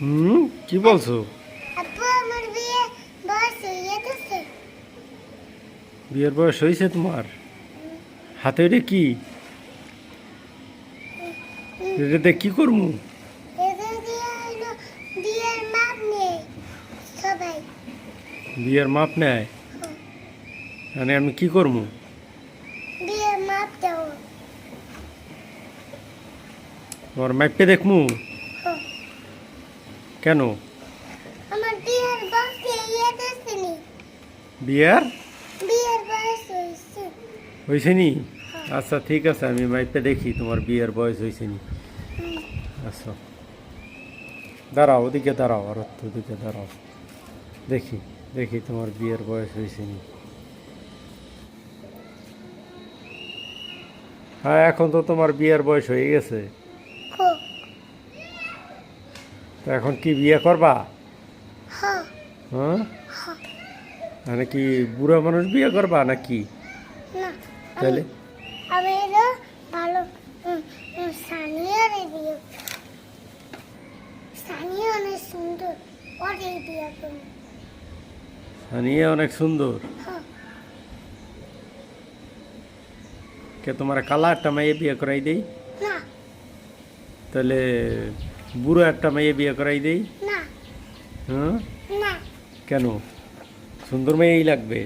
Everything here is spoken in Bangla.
হুম? কি বলছো? বিয়ের বয়স হয়েছে তোমার? হাতে এটা কি? এটাতে কি করব বিয়ের মাপ নেয়? মানে আমি কি করব বিয়ের মাপ দেখমু। কেন? আমার বিয়ের বয়স হয়ে গেছে নি বিয়ার? বিয়ের বয়স নি আচ্ছা ঠিক আছে আমি মাইপে দেখি তোমার বিয়ের বয়স হয়েছে নি আচ্ছা। দাঁড়াও ওদিকে দাঁড়াও আর ওদিকে দাঁড়াও। দেখি দেখি তোমার বিয়ের বয়স হয়েছে নি হ্যাঁ এখন তো তোমার বিয়ের বয়স হয়ে গেছে। তো এখন কি বিয়ে করবা? হ্যাঁ। মানে কি বুড়া মানুষ বিয়ে করবা নাকি? তাহলে? আমি ভালো সানিয়া অনেক সুন্দর হ্যাঁ। কে তোমার কালারটা মেয়ে বিয়ে করাই দেই? তাহলে বুড়ো একটা মেয়ে বিয়ে করাই দেই? হ্যাঁ? কেন? সুন্দর মেয়েই লাগবে।